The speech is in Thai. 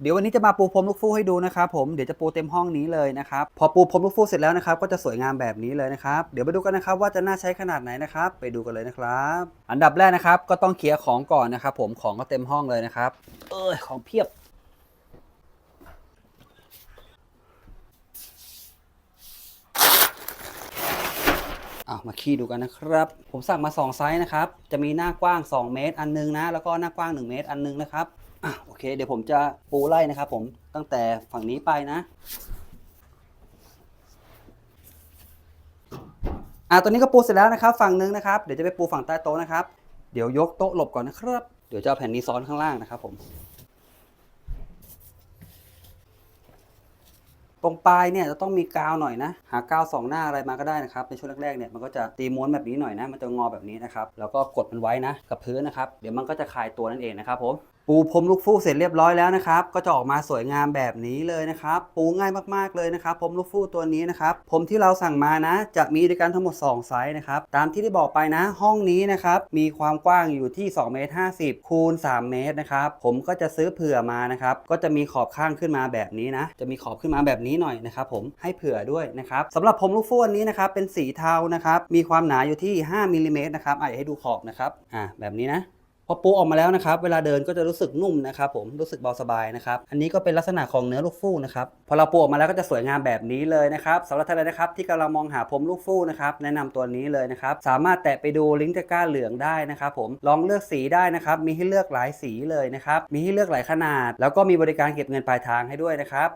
เดี๋ยววันนี้จะมาปูพรมลูกฟูกให้ดูนะครับผมเดี๋ยวจะปูเต็มห้องนี้เลยนะครับพอปูพรมลูกฟูกเสร็จแล้วนะครับก็จะสวยงามแบบนี้เลยนะครับเดี๋ยวไปดูกันนะครับว่าจะน่าใช้ขนาดไหนนะครับไปดูกันเลยนะครับ อันดับแรกนะครับก็ต้องเคลียร์ของก่อนนะครับผมของก็เต็มห้องเลยนะครับเออของเพียบ เอามาขี้ดูกันนะครับ ผมสั่งมา 2 ไซส์นะครับ จะมีหน้ากว้าง 2 เมตรอันนึงนะ แล้วก็หน้ากว้าง 1 เมตรอันนึงนะครับอะโอเค เดี๋ยวผมจะปูไล่นะครับผมตั้งแต่ฝั่งนี้ไปนะอะตัวนี้ก็ปูเสร็จแล้วนะครับ ฝั่งนึงนะครับ เดี๋ยวจะไปปูฝั่งใต้โต๊ะนะครับ เดี๋ยวยกโต๊ะหลบก่อนนะครับ เดี๋ยวจะเอาแผ่นนี้ซ้อนข้างล่างนะครับผม ตรงปลายเนี่ยจะต้องมีกาวหน่อยนะ หากาวสองหน้าอะไรมาก็ได้นะครับในช่วงแรกๆเนี่ยมันก็จะตีม้วนแบบนี้หน่อยนะ มันจะงอแบบนี้นะครับแล้วก็กดมันไว้นะกับพื้นนะครับเดี๋ยวมันก็จะคลายตัวนั่นเองนะครับผมปูพรมลูกฟูกเสร็จเรียบร้อยแล้วนะครับ ก็จะออกมาสวยงามแบบนี้เลยนะครับ ปูง่ายมากๆเลยนะครับพรมลูกฟูกตัวนี้นะครับพรมที่เราสั่งมานะ จะมีด้วยกันทั้งหมด 2 ไซส์นะครับ ตามที่ได้บอกไปนะ ห้องนี้นะครับ มีความกว้างอยู่ที่2เมตร50คูณ3เมตรนะครับ ผมก็จะซื้อเผื่อมานะครับ ก็จะมีขอบข้างขึ้นมาแบบนี้นะ จะมีขอบขึ้นมาแบบนี้หน่อยนะครับ ผมให้เผื่อด้วยนะครับสำหรับพรมลูกฟูกอันนี้นะครับ เป็นสีเทานะครับ มีความหนาอยู่ที่ 5มิลลิเมตรนะครับอะเดี๋ยวให้ดูขอบนะครับ อ่าแบบนี้นะ พอปูออกมาแล้วนะครับ เวลาเดินก็จะรู้สึกนุ่มนะครับผม รู้สึกเบาสบายนะครับ อันนี้ก็เป็นลักษณะของเนื้อลูกฟูกนะครับ พอเราปูออกมาแล้วก็จะสวยงามแบบนี้เลยนะครับสำหรับท่านใดนะครับที่กำลังมองหาผมลูกฟูกนะครับ แนะนำตัวนี้เลยนะครับ สามารถแตะไปดูลิงก์ตะกร้าเหลืองได้นะครับผม ลองเลือกสีได้นะครับ มีให้เลือกหลายสีเลยนะครับ มีให้เลือกหลายขนาด แล้วก็มีบริการเก็บเงินปลายทางให้ด้วยนะครับ